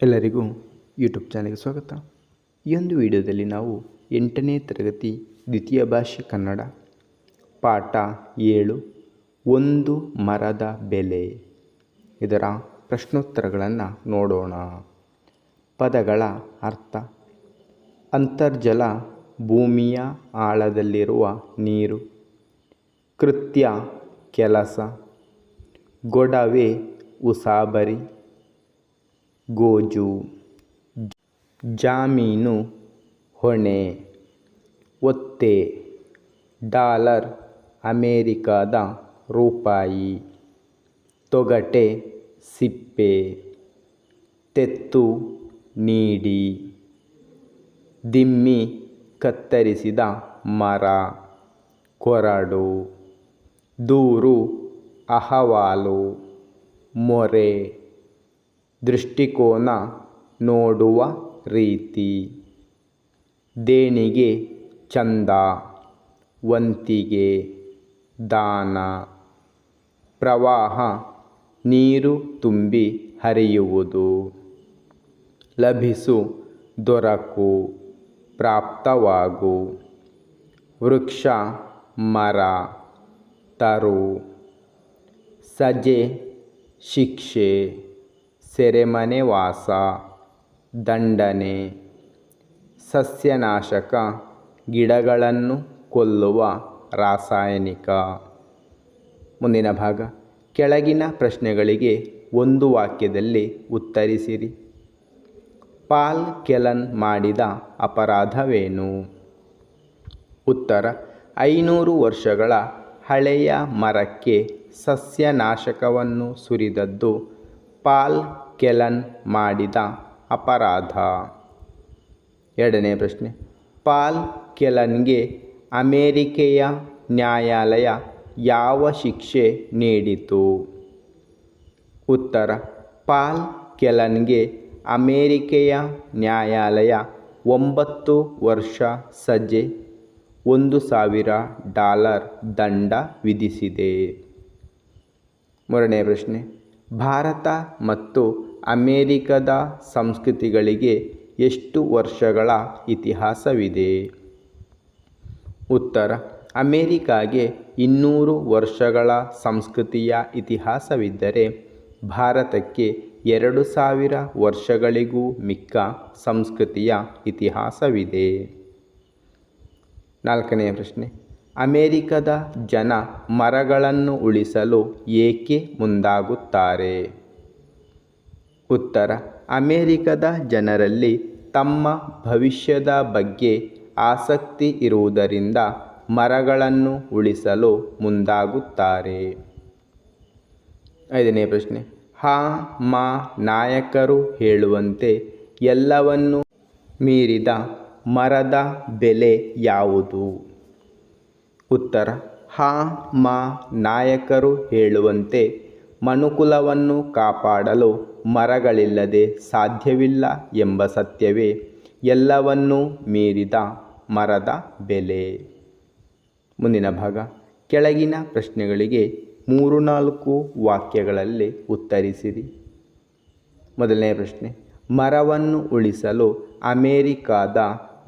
ಎಲ್ಲರಿಗೂ ಯೂಟ್ಯೂಬ್ ಚಾನಲ್ಗೆ ಸ್ವಾಗತ. ಈ ಒಂದು ವಿಡಿಯೋದಲ್ಲಿ ನಾವು ಎಂಟನೇ ತರಗತಿ ದ್ವಿತೀಯ ಭಾಷೆ ಕನ್ನಡ ಪಾಠ ಏಳು ಒಂದು ಮರದ ಬೆಲೆ ಇದರ ಪ್ರಶ್ನೋತ್ತರಗಳನ್ನು ನೋಡೋಣ. ಪದಗಳ ಅರ್ಥ ಅಂತರ್ಜಲ ಭೂಮಿಯ ಆಳದಲ್ಲಿರುವ ನೀರು ಕೃತ್ಯ ಕೆಲಸ ಗೊಡವೆ ಉಸಾಬರಿ ಗೋಜು, ಜಾಮೀನು, ಹೊಣೆ, ಒತ್ತೆ, ಡಾಲರ್, ಅಮೇರಿಕಾದ ರೂಪಾಯಿ, ತೊಗಟೆ, ಸಿಪ್ಪೆ, ತೆತ್ತು ನೀಡಿ, ದಿಮ್ಮಿ ಕತ್ತರಿಸಿದ ಮರ, ಕೊರಡು, ದೂರು, ಅಹವಾಲು, ಮೊರೆ. ದೃಷ್ಟಿಕೋನ ನೋಡುವ ರೀತಿ. ದೇಣಿಗೆ, ಚಂದ, ವಂತಿಗೆ, ದಾನ. ಪ್ರವಾಹ, ನೀರು ತುಂಬಿ ಹರಿಯುವುದು. ಲಭಿಸು, ದೊರಕು, ಪ್ರಾಪ್ತವಾಗು. ವೃಕ್ಷ, ಮರ, ತರು. ಸಜೆ, ಶಿಕ್ಷೆ. ಸೆರೆಮನೆ ವಾಸ, ದಂಡನೆ, ಸಸ್ಯನಾಶಕ, ಗಿಡಗಳನ್ನು ಕೊಲ್ಲುವ ರಾಸಾಯನಿಕ. ಮುಂದಿನ ಭಾಗ. ಕೆಳಗಿನ ಪ್ರಶ್ನೆಗಳಿಗೆ ಒಂದು ವಾಕ್ಯದಲ್ಲಿ ಉತ್ತರಿಸಿರಿ. ಪಾಲ್ ಕೆಲನ್ ಮಾಡಿದ ಅಪರಾಧವೇನು? ಉತ್ತರ, ಐನೂರು ವರ್ಷಗಳ ಹಳೆಯ ಮರಕ್ಕೆ ಸಸ್ಯನಾಶಕವನ್ನು ಸುರಿದದ್ದು ಪಾಲ್ ಕೆಲನ್ ಮಾಡಿದ ಅಪರಾಧ. ಎರಡನೇ ಪ್ರಶ್ನೆ. ಪಾಲ್ ಕೆಲನ್ಗೆ ಅಮೇರಿಕೆಯ ನ್ಯಾಯಾಲಯ ಯಾವ ಶಿಕ್ಷೆ ನೀಡಿತು? ಉತ್ತರ. ಪಾಲ್ ಕೆಲನ್ಗೆ ಅಮೇರಿಕೆಯ ನ್ಯಾಯಾಲಯ ಒಂಬತ್ತು ವರ್ಷ ಸಜೆ ಒಂದು ಸಾವಿರ ಡಾಲರ್ ದಂಡ ವಿಧಿಸಿದೆ. ಮೂರನೇ ಪ್ರಶ್ನೆ. ಭಾರತ ಮತ್ತು ಅಮೇರಿಕದ ಸಂಸ್ಕೃತಿಗಳಿಗೆ ಎಷ್ಟು ವರ್ಷಗಳ ಇತಿಹಾಸವಿದೆ? ಉತ್ತರ. ಅಮೇರಿಕಾಗೆ ಇನ್ನೂರು ವರ್ಷಗಳ ಸಂಸ್ಕೃತಿಯ ಇತಿಹಾಸವಿದ್ದರೆ ಭಾರತಕ್ಕೆ ಎರಡು ಸಾವಿರ ವರ್ಷಗಳಿಗೂ ಮಿಕ್ಕ ಸಂಸ್ಕೃತಿಯ ಇತಿಹಾಸವಿದೆ. ನಾಲ್ಕನೆಯ ಪ್ರಶ್ನೆ. ಅಮೇರಿಕದ ಜನ ಮರಗಳನ್ನು ಉಳಿಸಲು ಏಕೆ ಮುಂದಾಗುತ್ತಾರೆ? ಉತ್ತರ. ಅಮೆರಿಕದ ಜನರಲ್ಲಿ ತಮ್ಮ ಭವಿಷ್ಯದ ಬಗ್ಗೆ ಆಸಕ್ತಿ ಇರುವುದರಿಂದ ಮರಗಳನ್ನು ಉಳಿಸಲು ಮುಂದಾಗುತ್ತಾರೆ. ಐದನೇ ಪ್ರಶ್ನೆ. ಹಾ, ಮಾ, ನಾಯಕರು ಹೇಳುವಂತೆ ಎಲ್ಲವನ್ನು ಮೀರಿದ ಮರದ ಬೆಲೆ ಯಾವುದು? ಉತ್ತರ. ಹಾ, ಮಾ, ನಾಯಕರು ಹೇಳುವಂತೆ ಮನುಕುಲವನ್ನು ಕಾಪಾಡಲು ಮರಗಳಿಲ್ಲದೆ ಸಾಧ್ಯವಿಲ್ಲ ಎಂಬ ಸತ್ಯವೇ. ಎಲ್ಲವನ್ನೂ ಮೀರಿದ ಮರದ ಬೆಲೆ. ಮುಂದಿನ ಭಾಗ. ಕೆಳಗಿನ ಪ್ರಶ್ನೆಗಳಿಗೆ ಮೂರು ನಾಲ್ಕು ವಾಕ್ಯಗಳಲ್ಲಿ ಉತ್ತರಿಸಿರಿ. ಮೊದಲನೇ ಪ್ರಶ್ನೆ. ಮರವನ್ನು ಉಳಿಸಲು ಅಮೇರಿಕಾದ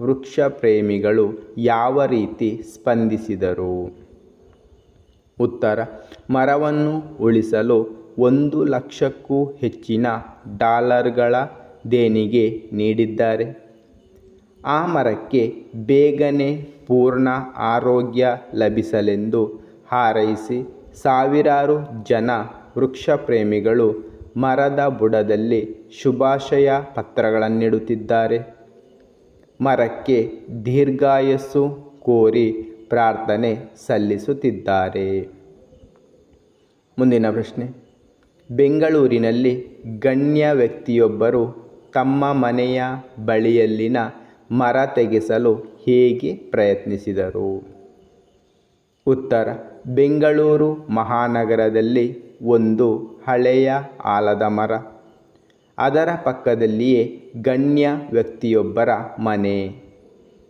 ವೃಕ್ಷ ಪ್ರೇಮಿಗಳು ಯಾವ ರೀತಿ ಸ್ಪಂದಿಸಿದರು? ಉತ್ತರ. ಮರವನ್ನು ಉಳಿಸಲು ಒಂದು ಲಕ್ಷಕ್ಕೂ ಹೆಚ್ಚಿನ ಡಾಲರ್ಗಳ ದೇಣಿಗೆ ನೀಡಿದ್ದಾರೆ. ಆ ಮರಕ್ಕೆ ಬೇಗನೆ ಪೂರ್ಣ ಆರೋಗ್ಯ ಲಭಿಸಲೆಂದು ಹಾರೈಸಿ ಸಾವಿರಾರು ಜನ ವೃಕ್ಷ ಪ್ರೇಮಿಗಳು ಮರದ ಬುಡದಲ್ಲಿ ಶುಭಾಶಯ ಪತ್ರಗಳನ್ನಿಡುತ್ತಿದ್ದಾರೆ. ಮರಕ್ಕೆ ದೀರ್ಘಾಯಸ್ಸು ಕೋರಿ ಪ್ರಾರ್ಥನೆ ಸಲ್ಲಿಸುತ್ತಿದ್ದಾರೆ. ಮುಂದಿನ ಪ್ರಶ್ನೆ. ಬೆಂಗಳೂರಿನಲ್ಲಿ ಗಣ್ಯ ವ್ಯಕ್ತಿಯೊಬ್ಬರು ತಮ್ಮ ಮನೆಯ ಬಳಿಯಲ್ಲಿನ ಮರ ತೆಗೆಸಲು ಹೇಗೆ ಪ್ರಯತ್ನಿಸಿದರು? ಉತ್ತರ, ಬೆಂಗಳೂರು ಮಹಾನಗರದಲ್ಲಿ ಒಂದು ಹಳೆಯ ಆಲದ ಮರ. ಅದರ ಪಕ್ಕದಲ್ಲಿಯೇ ಗಣ್ಯ ವ್ಯಕ್ತಿಯೊಬ್ಬರ ಮನೆ.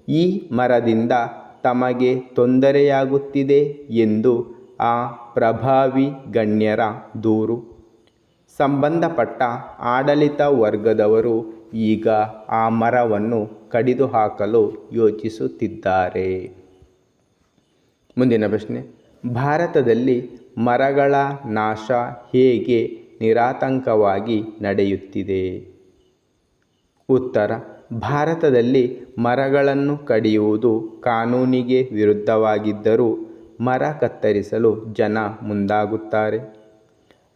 ಈ ಮರದಿಂದ ತಮಗೆ ತೊಂದರೆಯಾಗುತ್ತಿದೆ ಎಂದು ಆ ಪ್ರಭಾವಿ ಗಣ್ಯರ ದೂರು. ಸಂಬಂಧಪಟ್ಟ ಆಡಳಿತ ವರ್ಗದವರು ಈಗ ಆ ಮರವನ್ನು ಕಡಿದು ಹಾಕಲು ಯೋಚಿಸುತ್ತಿದ್ದಾರೆ. ಮುಂದಿನ ಪ್ರಶ್ನೆ. ಭಾರತದಲ್ಲಿ ಮರಗಳ ನಾಶ ಹೇಗೆ ನಿರಾತಂಕವಾಗಿ ನಡೆಯುತ್ತಿದೆ? ಉತ್ತರ. ಭಾರತದಲ್ಲಿ ಮರಗಳನ್ನು ಕಡಿಯುವುದು ಕಾನೂನಿಗೆ ವಿರುದ್ಧವಾಗಿದ್ದರೂ ಮರ ಕತ್ತರಿಸಲು ಜನ ಮುಂದಾಗುತ್ತಾರೆ.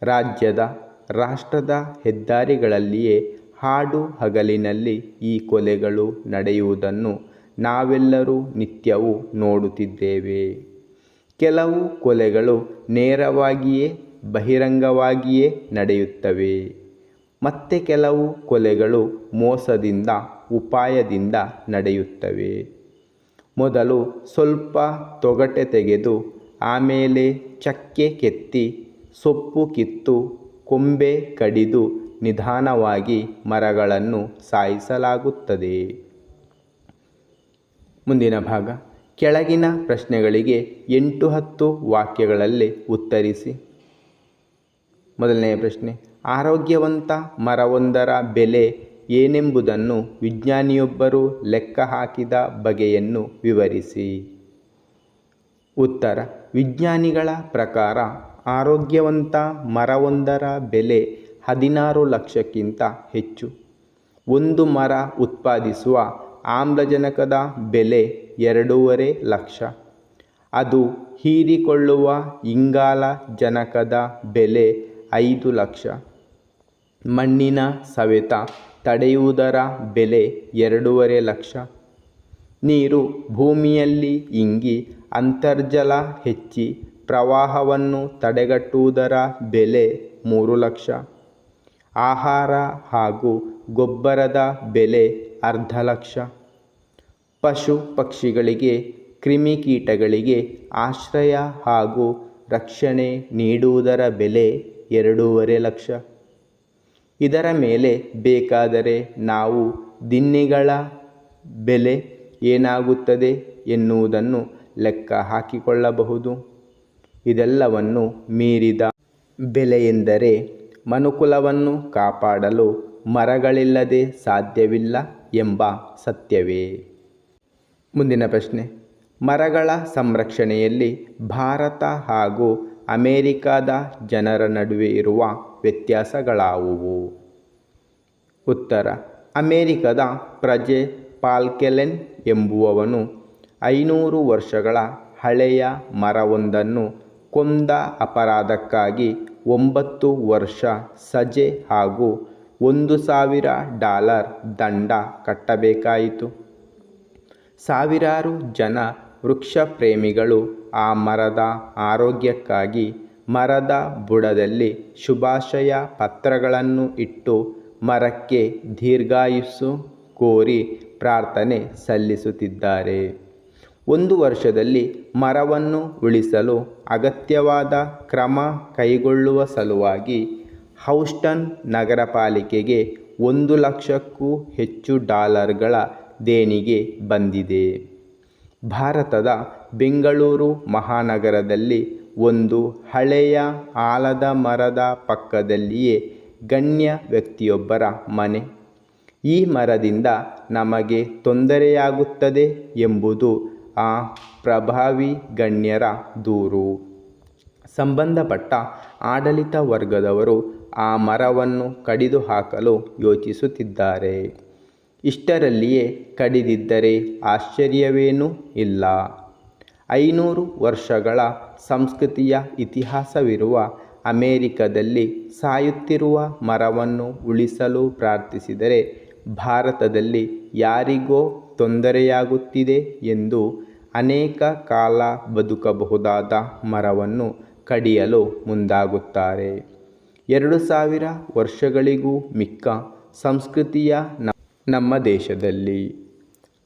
ರಾಜ್ಯದ ರಾಷ್ಟ್ರದ ಹೆದ್ದಾರಿಗಳಲ್ಲಿಯೇ ಹಾಡು ಹಗಲಿನಲ್ಲಿ ಈ ಕೊಲೆಗಳು ನಡೆಯುವುದನ್ನು ನಾವೆಲ್ಲರೂ ನಿತ್ಯವೂ ನೋಡುತ್ತಿದ್ದೇವೆ. ಕೆಲವು ಕೊಲೆಗಳು ನೇರವಾಗಿಯೇ, ಬಹಿರಂಗವಾಗಿಯೇ ನಡೆಯುತ್ತವೆ. ಮತ್ತೆ ಕೆಲವು ಕೊಲೆಗಳು ಮೋಸದಿಂದ, ಉಪಾಯದಿಂದ ನಡೆಯುತ್ತವೆ. ಮೊದಲು ಸ್ವಲ್ಪ ತೊಗಟೆ ತೆಗೆದು, ಆಮೇಲೆ ಚಕ್ಕೆ ಕೆತ್ತಿ, ಸೊಪ್ಪು ಕಿತ್ತು ಕೊಂಬೆ ಕಡಿದು ನಿಧಾನವಾಗಿ ಮರಗಳನ್ನು ಸಾಯಿಸಲಾಗುತ್ತದೆ. ಮುಂದಿನ ಭಾಗ. ಕೆಳಗಿನ ಪ್ರಶ್ನೆಗಳಿಗೆ ಎಂಟು ಹತ್ತು ವಾಕ್ಯಗಳಲ್ಲಿ ಉತ್ತರಿಸಿ. ಮೊದಲನೆಯ ಪ್ರಶ್ನೆ. ಆರೋಗ್ಯವಂತ ಮರವೊಂದರ ಬೆಲೆ ಏನೆಂಬುದನ್ನು ವಿಜ್ಞಾನಿಯೊಬ್ಬರು ಲೆಕ್ಕ ಹಾಕಿದ ಬಗೆಯನ್ನು ವಿವರಿಸಿ. ಉತ್ತರ. ವಿಜ್ಞಾನಿಗಳ ಪ್ರಕಾರ ಆರೋಗ್ಯವಂತ ಮರವೊಂದರ ಬೆಲೆ ಹದಿನಾರು ಲಕ್ಷಕ್ಕಿಂತ ಹೆಚ್ಚು. ಒಂದು ಮರ ಉತ್ಪಾದಿಸುವ ಆಮ್ಲಜನಕದ ಬೆಲೆ ಎರಡೂವರೆ ಲಕ್ಷ. ಅದು ಹೀರಿಕೊಳ್ಳುವ ಇಂಗಾಲ ಜನಕದ ಬೆಲೆ ಐದು ಲಕ್ಷ. ಮಣ್ಣಿನ ಸವೆತ ತಡೆಯುವುದರ ಬೆಲೆ ಎರಡೂವರೆ ಲಕ್ಷ. ನೀರು ಭೂಮಿಯಲ್ಲಿ ಇಂಗಿ ಅಂತರ್ಜಲ ಹೆಚ್ಚಿ ಪ್ರವಾಹವನ್ನು ತಡೆಗಟ್ಟುವುದರ ಬೆಲೆ ಮೂರು ಲಕ್ಷ. ಆಹಾರ ಹಾಗೂ ಗೊಬ್ಬರದ ಬೆಲೆ ಅರ್ಧ ಲಕ್ಷ. ಪಶು ಪಕ್ಷಿಗಳಿಗೆ ಕ್ರಿಮಿಕೀಟಗಳಿಗೆ ಆಶ್ರಯ ಹಾಗೂ ರಕ್ಷಣೆ ನೀಡುವುದರ ಬೆಲೆ ಎರಡೂವರೆ ಲಕ್ಷ. ಇದರ ಮೇಲೆ ಬೇಕಾದರೆ ನಾವು ದಿನ್ನಿಗಳ ಬೆಲೆ ಏನಾಗುತ್ತದೆ ಎನ್ನುವುದನ್ನು ಲೆಕ್ಕ ಹಾಕಿಕೊಳ್ಳಬಹುದು. ಇದೆಲ್ಲವನ್ನು ಮೀರಿದ ಬೆಲೆಯೆಂದರೆ ಮನುಕುಲವನ್ನು ಕಾಪಾಡಲು ಮರಗಳಿಲ್ಲದೆ ಸಾಧ್ಯವಿಲ್ಲ ಎಂಬ ಸತ್ಯವೇ. ಮುಂದಿನ ಪ್ರಶ್ನೆ. ಮರಗಳ ಸಂರಕ್ಷಣೆಯಲ್ಲಿ ಭಾರತ ಹಾಗೂ ಅಮೇರಿಕಾದ ಜನರ ನಡುವೆ ಇರುವ ವ್ಯತ್ಯಾಸಗಳಾವುವು? ಉತ್ತರ. ಅಮೇರಿಕದ ಪ್ರಜೆ ಪಾಲ್ಕೆಲೆನ್ ಎಂಬುವವನು ಐನೂರು ವರ್ಷಗಳ ಹಳೆಯ ಮರವೊಂದನ್ನು ಕೊಂದ ಅಪರಾಧಕ್ಕಾಗಿ ಒಂಬತ್ತು ವರ್ಷ ಸಜೆ ಹಾಗೂ ಒಂದು ಸಾವಿರ ಡಾಲರ್ ದಂಡ ಕಟ್ಟಬೇಕಾಯಿತು. ಸಾವಿರಾರು ಜನ ವೃಕ್ಷ ಪ್ರೇಮಿಗಳು ಆ ಮರದ ಆರೋಗ್ಯಕ್ಕಾಗಿ ಮರದ ಬುಡದಲ್ಲಿ ಶುಭಾಶಯ ಪತ್ರಗಳನ್ನು ಇಟ್ಟು ಮರಕ್ಕೆ ದೀರ್ಘಾಯುಸ್ಸು ಕೋರಿ ಪ್ರಾರ್ಥನೆ ಸಲ್ಲಿಸುತ್ತಿದ್ದಾರೆ. ಒಂದು ವರ್ಷದಲ್ಲಿ ಮರವನ್ನು ಉಳಿಸಲು ಅಗತ್ಯವಾದ ಕ್ರಮ ಕೈಗೊಳ್ಳುವ ಸಲುವಾಗಿ ಹೌಸ್ಟನ್ ನಗರ ಪಾಲಿಕೆಗೆ ಒಂದು ಲಕ್ಷಕ್ಕೂ ಹೆಚ್ಚು ಡಾಲರ್ಗಳ ದೇಣಿಗೆ ಬಂದಿದೆ. ಭಾರತದ ಬೆಂಗಳೂರು ಮಹಾನಗರದಲ್ಲಿ ಒಂದು ಹಳೆಯ ಆಲದ ಮರದ ಪಕ್ಕದಲ್ಲಿಯೇ ಗಣ್ಯ ವ್ಯಕ್ತಿಯೊಬ್ಬರ ಮನೆ. ಈ ಮರದಿಂದ ನಮಗೆ ತೊಂದರೆಯಾಗುತ್ತದೆ ಎಂಬುದು ಆ ಪ್ರಭಾವಿ ಗಣ್ಯರ ದೂರು. ಸಂಬಂಧಪಟ್ಟ ಆಡಳಿತ ವರ್ಗದವರು ಆ ಮರವನ್ನು ಕಡಿದು ಹಾಕಲು ಯೋಚಿಸುತ್ತಿದ್ದಾರೆ. ಇಷ್ಟರಲ್ಲಿಯೇ ಕಡಿದಿದ್ದರೆ ಆಶ್ಚರ್ಯವೇನೂ ಇಲ್ಲ. ಐನೂರು ವರ್ಷಗಳ ಸಂಸ್ಕೃತಿಯ ಇತಿಹಾಸವಿರುವ ಅಮೇರಿಕದಲ್ಲಿ ಸಾಯುತ್ತಿರುವ ಮರವನ್ನು ಉಳಿಸಲು ಪ್ರಾರ್ಥಿಸಿದರೆ ಭಾರತದಲ್ಲಿ ಯಾರಿಗೋ ತೊಂದರೆಯಾಗುತ್ತಿದೆ ಎಂದು ಅನೇಕ ಕಾಲ ಬದುಕಬಹುದಾದ ಮರವನ್ನು ಕಡಿಯಲು ಮುಂದಾಗುತ್ತಾರೆ. ಎರಡು ಸಾವಿರ ವರ್ಷಗಳಿಗೂ ಮಿಕ್ಕ ಸಂಸ್ಕೃತಿಯ ನಮ್ಮ ದೇಶದಲ್ಲಿ.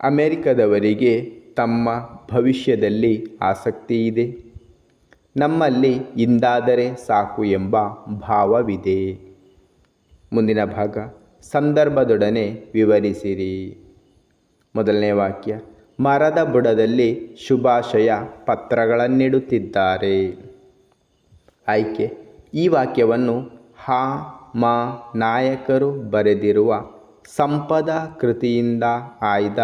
ಅಮೆರಿಕದವರಿಗೆ ತಮ್ಮ ಭವಿಷ್ಯದಲ್ಲಿ ಆಸಕ್ತಿ ಇದೆ ನಮ್ಮಲ್ಲಿ ಇಂದಾದರೆ ಸಾಕು ಎಂಬ ಭಾವವಿದೆ. ಮುಂದಿನ ಭಾಗ, ಸಂದರ್ಭದೊಡನೆ ವಿವರಿಸಿರಿ. ಮೊದಲನೇ ವಾಕ್ಯ ಮರದ ಬುಡದಲ್ಲಿ ಶುಭಾಶಯ ಪತ್ರಗಳನ್ನಿಡುತ್ತಿದ್ದಾರೆ. ಆಯ್ಕೆ. ಈ ವಾಕ್ಯವನ್ನು ಹಾ, ಮಾ, ನಾಯಕರು ಬರೆದಿರುವ ಸಂಪದ ಕೃತಿಯಿಂದ ಆಯ್ದ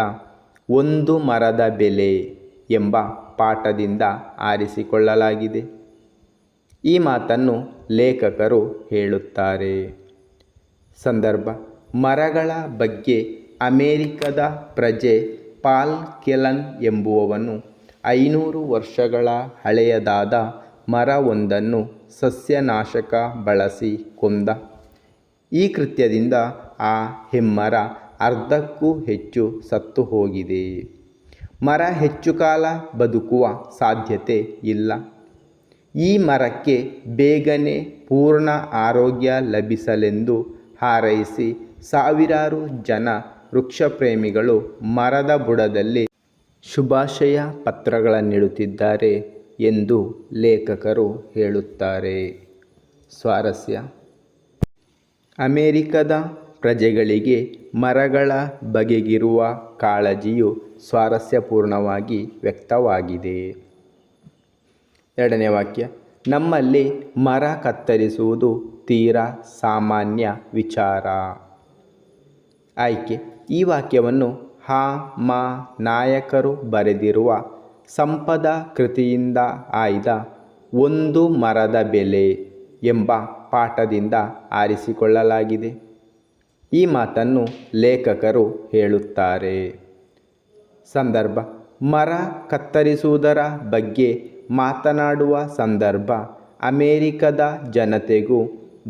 ಒಂದು ಮರದ ಬೆಲೆ ಎಂಬ ಪಾಠದಿಂದ ಆರಿಸಿಕೊಳ್ಳಲಾಗಿದೆ. ಈ ಮಾತನ್ನು ಲೇಖಕರು ಹೇಳುತ್ತಾರೆ. ಸಂದರ್ಭ. ಮರಗಳ ಬಗ್ಗೆ ಅಮೇರಿಕದ ಪ್ರಜೆ ಪಾಲ್ ಕೆಲನ್ ಎಂಬುವವನು ಐನೂರು ವರ್ಷಗಳ ಹಳೆಯದಾದ ಮರವೊಂದನ್ನು ಸಸ್ಯನಾಶಕ ಬಳಸಿ ಕೊಂದ. ಈ ಕೃತ್ಯದಿಂದ ಆ ಹೆಮ್ಮರ ಅರ್ಧಕ್ಕೂ ಹೆಚ್ಚು ಸತ್ತು ಹೋಗಿದೆ. ಮರ ಹೆಚ್ಚು ಕಾಲ ಬದುಕುವ ಸಾಧ್ಯತೆ ಇಲ್ಲ. ಈ ಮರಕ್ಕೆ ಬೇಗನೆ ಪೂರ್ಣ ಆರೋಗ್ಯ ಲಭಿಸಲೆಂದು ಹಾರೈಸಿ ಸಾವಿರಾರು ಜನ ವೃಕ್ಷಪ್ರೇಮಿಗಳು ಮರದ ಬುಡದಲ್ಲಿ ಶುಭಾಶಯ ಪತ್ರಗಳನ್ನಿಡುತ್ತಿದ್ದಾರೆ ಎಂದು ಲೇಖಕರು ಹೇಳುತ್ತಾರೆ. ಸ್ವಾರಸ್ಯ. ಅಮೆರಿಕದ ಪ್ರಜೆಗಳಿಗೆ ಮರಗಳ ಬಗೆಗಿರುವ ಕಾಳಜಿಯು ಸ್ವಾರಸ್ಯಪೂರ್ಣವಾಗಿ ವ್ಯಕ್ತವಾಗಿದೆ. ಎರಡನೇ ವಾಕ್ಯ. ನಮ್ಮಲ್ಲಿ ಮರ ಕತ್ತರಿಸುವುದು ತೀರಾ ಸಾಮಾನ್ಯ ವಿಚಾರ. ಆಯ್ಕೆ. ಈ ವಾಕ್ಯವನ್ನು ಹಾ, ಮಾ, ನಾಯಕರು ಬರೆದಿರುವ ಸಂಪದ ಕೃತಿಯಿಂದ ಆಯ್ದ ಒಂದು ಮರದ ಬೆಲೆ ಎಂಬ ಪಾಠದಿಂದ ಆರಿಸಿಕೊಳ್ಳಲಾಗಿದೆ. ಈ ಮಾತನ್ನು ಲೇಖಕರು ಹೇಳುತ್ತಾರೆ. ಸಂದರ್ಭ, ಮರ ಕತ್ತರಿಸುವುದರ ಬಗ್ಗೆ ಮಾತನಾಡುವ ಸಂದರ್ಭ, ಅಮೇರಿಕದ ಜನತೆಗೂ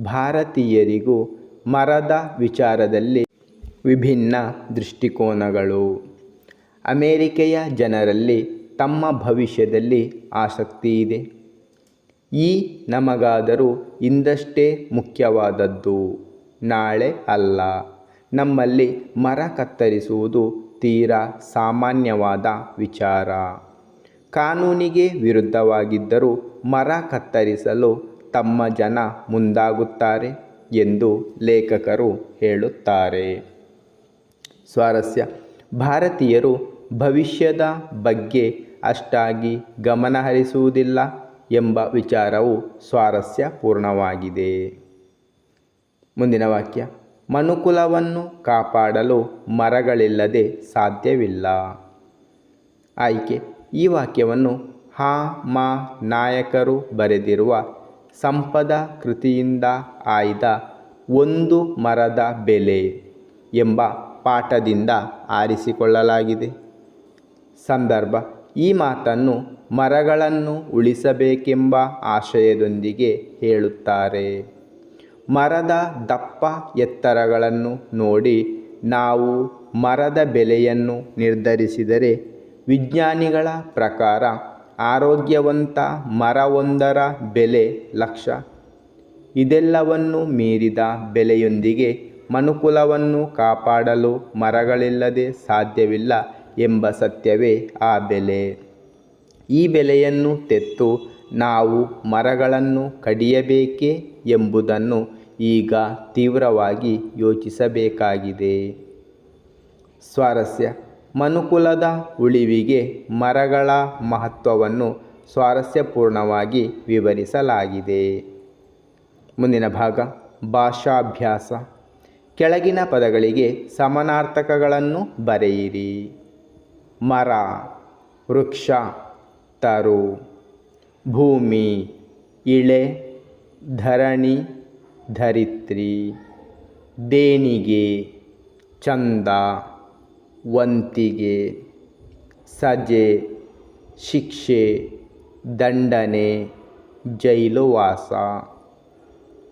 ಭಾರತೀಯರಿಗೂ ಮರದ ವಿಚಾರದಲ್ಲಿ ವಿಭಿನ್ನ ದೃಷ್ಟಿಕೋನಗಳು. ಅಮೇರಿಕೆಯ ಜನರಲ್ಲಿ ತಮ್ಮ ಭವಿಷ್ಯದಲ್ಲಿ ಆಸಕ್ತಿ ಇದೆ. ಈ ನಮಗಾದರೂ ಇಂದಷ್ಟೇ ಮುಖ್ಯವಾದದ್ದು. ನಾಳೆ ಅಲ್ಲ. ನಮ್ಮಲ್ಲಿ ಮರ ಕತ್ತರಿಸುವುದು ತೀರಾ ಸಾಮಾನ್ಯವಾದ ವಿಚಾರ. ಕಾನೂನಿಗೆ ವಿರುದ್ಧವಾಗಿದ್ದರೂ ಮರ ಕತ್ತರಿಸಲು ತಮ್ಮ ಜನ ಮುಂದಾಗುತ್ತಾರೆ ಎಂದು ಲೇಖಕರು ಹೇಳುತ್ತಾರೆ. ಸ್ವಾರಸ್ಯ. ಭಾರತೀಯರು ಭವಿಷ್ಯದ ಬಗ್ಗೆ ಅಷ್ಟಾಗಿ ಗಮನಹರಿಸುವುದಿಲ್ಲ ಎಂಬ ವಿಚಾರವು ಸ್ವಾರಸ್ಯಪೂರ್ಣವಾಗಿದೆ ಮುಂದಿನ ವಾಕ್ಯ. ಮನುಕುಲವನ್ನು ಕಾಪಾಡಲು ಮರಗಳಿಲ್ಲದೆ ಸಾಧ್ಯವಿಲ್ಲ. ಆಯ್ಕೆ. ಈ ವಾಕ್ಯವನ್ನು ಹಾ ಮಾ ನಾಯಕರು ಬರೆದಿರುವ ಸಂಪದ ಕೃತಿಯಿಂದ ಆಯ್ದ ಒಂದು ಮರದ ಬೆಲೆ ಎಂಬ ಪಾಠದಿಂದ ಆರಿಸಿಕೊಳ್ಳಲಾಗಿದೆ. ಸಂದರ್ಭ, ಈ ಮಾತನ್ನು ಮರಗಳನ್ನು ಉಳಿಸಬೇಕೆಂಬ ಆಶಯದೊಂದಿಗೆ ಹೇಳುತ್ತಾರೆ. ಮರದ ದಪ್ಪ ಎತ್ತರಗಳನ್ನು ನೋಡಿ ನಾವು ಮರದ ಬೆಲೆಯನ್ನು ನಿರ್ಧರಿಸಿದರೆ ವಿಜ್ಞಾನಿಗಳ ಪ್ರಕಾರ ಆರೋಗ್ಯವಂತ ಮರವೊಂದರ ಬೆಲೆ ಲಕ್ಷ. ಇದೆಲ್ಲವನ್ನು ಮೀರಿದ ಬೆಲೆಯೊಂದಿಗೆ ಮನುಕುಲವನ್ನು ಕಾಪಾಡಲು ಮರಗಳಿಲ್ಲದೆ ಸಾಧ್ಯವಿಲ್ಲ ಎಂಬ ಸತ್ಯವೇ ಆ ಬೆಲೆ. ಈ ಬೆಲೆಯನ್ನು ತೆತ್ತು ನಾವು ಮರಗಳನ್ನು ಕಡಿಯಬೇಕೇ ಎಂಬುದನ್ನು ಈಗ ತೀವ್ರವಾಗಿ ಯೋಚಿಸಬೇಕಾಗಿದೆ. ಸ್ವಾರಸ್ಯ. ಮನುಕುಲದ ಉಳಿವಿಗೆ ಮರಗಳ ಮಹತ್ವವನ್ನು ಸ್ವಾರಸ್ಯಪೂರ್ಣವಾಗಿ ವಿವರಿಸಲಾಗಿದೆ. ಮುಂದಿನ ಭಾಗ ಭಾಷಾಭ್ಯಾಸ. ಕೆಳಗಿನ ಪದಗಳಿಗೆ ಸಮಾನಾರ್ಥಕಗಳನ್ನು ಬರೆಯಿರಿ. ಮರ, ವೃಕ್ಷ, ತರು, ಭೂಮಿ, ಇಳೆ, ಧರಣಿ, ಧರಿತ್ರಿ, ದೇಣಿಗೆ, ಚಂದ, ವಂತಿಗೆ, ಸಜೆ, ಶಿಕ್ಷೆ, ದಂಡನೆ, ಜೈಲುವಾಸ.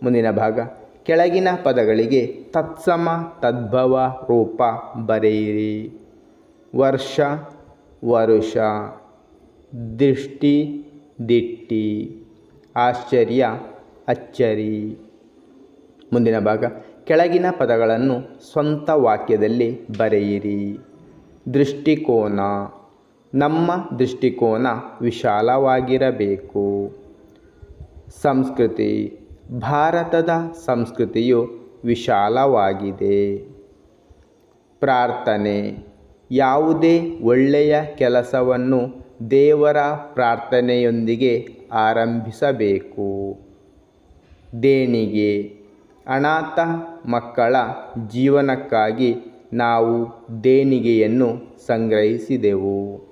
ಮುಂದಿನ ಭಾಗ. ಕೆಳಗಿನ ಪದಗಳಿಗೆ ತತ್ಸಮ, ತದ್ಭವ, ರೂಪ ಬರೆಯಿರಿ. ವರ್ಷ, ವರುಷ. ದೃಷ್ಟಿ, ದಿಟ್ಟಿ. ಆಶ್ಚರ್ಯ, ಅಚ್ಚರಿ. ಮುಂದಿನ ಭಾಗ. ಕೆಳಗಿನ ಪದಗಳನ್ನು ಸ್ವಂತ ವಾಕ್ಯದಲ್ಲಿ ಬರೆಯಿರಿ. ದೃಷ್ಟಿಕೋನ. ನಮ್ಮ ದೃಷ್ಟಿಕೋನ ವಿಶಾಲವಾಗಿರಬೇಕು. ಸಂಸ್ಕೃತಿ. ಭಾರತದ ಸಂಸ್ಕೃತಿಯು ವಿಶಾಲವಾಗಿದೆ. ಪ್ರಾರ್ಥನೆ, ಯಾವುದೇ ಒಳ್ಳೆಯ ಕೆಲಸವನ್ನು ದೇವರ ಪ್ರಾರ್ಥನೆಯೊಂದಿಗೆ ಆರಂಭಿಸಬೇಕು. ದೇಣಿಗೆ, ಅನಾಥ ಮಕ್ಕಳ ಜೀವನಕ್ಕಾಗಿ ನಾವು ದೇಣಿಗೆಯನ್ನು ಸಂಗ್ರಹಿಸಿದೆವು.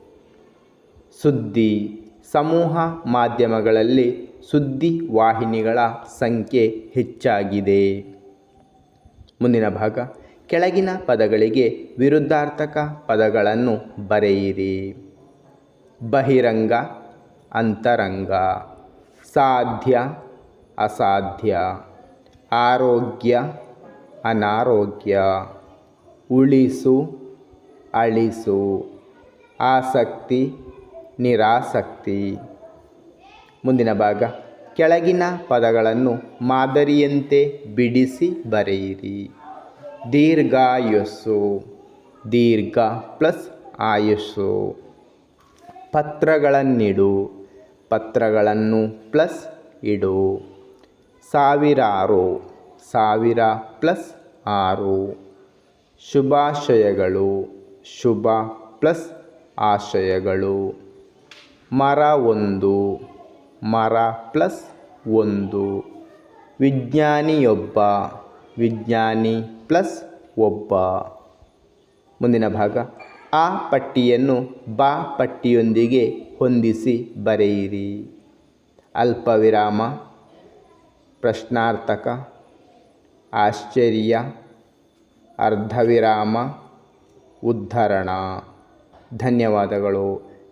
ಸುದ್ದಿ, ಸಮೂಹ ಮಾಧ್ಯಮಗಳಲ್ಲಿ ಸುದ್ದಿ ವಾಹಿನಿಗಳ ಸಂಖ್ಯೆ ಹೆಚ್ಚಾಗಿದೆ. ಮುಂದಿನ ಭಾಗ, ಕೆಳಗಿನ ಪದಗಳಿಗೆ ವಿರುದ್ಧಾರ್ಥಕ ಪದಗಳನ್ನು ಬರೆಯಿರಿ. ಬಹಿರಂಗ, ಅಂತರಂಗ, ಸಾಧ್ಯ, ಅಸಾಧ್ಯ, ಆರೋಗ್ಯ, ಅನಾರೋಗ್ಯ, ಉಳಿಸು, ಅಳಿಸು, ಆಸಕ್ತಿ, ನಿರಾಸಕ್ತಿ. ಮುಂದಿನ ಭಾಗ. ಕೆಳಗಿನ ಪದಗಳನ್ನು ಮಾದರಿಯಂತೆ ಬಿಡಿಸಿ ಬರೆಯಿರಿ. ದೀರ್ಘಾಯಸ್ಸು. ದೀರ್ಘ ಪ್ಲಸ್ ಆಯಸ್ಸು. ಪತ್ರಗಳನ್ನಿಡು. ಪತ್ರಗಳನ್ನು ಪ್ಲಸ್ ಇಡು. ಸಾವಿರಾರು. ಸಾವಿರ ಪ್ಲಸ್ ಆರು. ಶುಭಾಶಯಗಳು. ಶುಭ ಪ್ಲಸ್ ಆಶಯಗಳು. ಮರ ಒಂದು. ಮರ ಪ್ಲಸ್ ಒಂದು. ವಿಜ್ಞಾನಿಯೊಬ್ಬ, ವಿಜ್ಞಾನಿ ಪ್ಲಸ್ ಒಬ್ಬ. ಮುಂದಿನ ಭಾಗ. ಆ ಪಟ್ಟಿಯನ್ನು ಬಾ ಪಟ್ಟಿಯೊಂದಿಗೆ ಹೊಂದಿಸಿ ಬರೆಯಿರಿ. ಅಲ್ಪವಿರಾಮ, ಪ್ರಶ್ನಾರ್ಥಕ, ಆಶ್ಚರ್ಯ, ಅರ್ಧವಿರಾಮ, ಉದ್ಧರಣ. ಧನ್ಯವಾದಗಳು.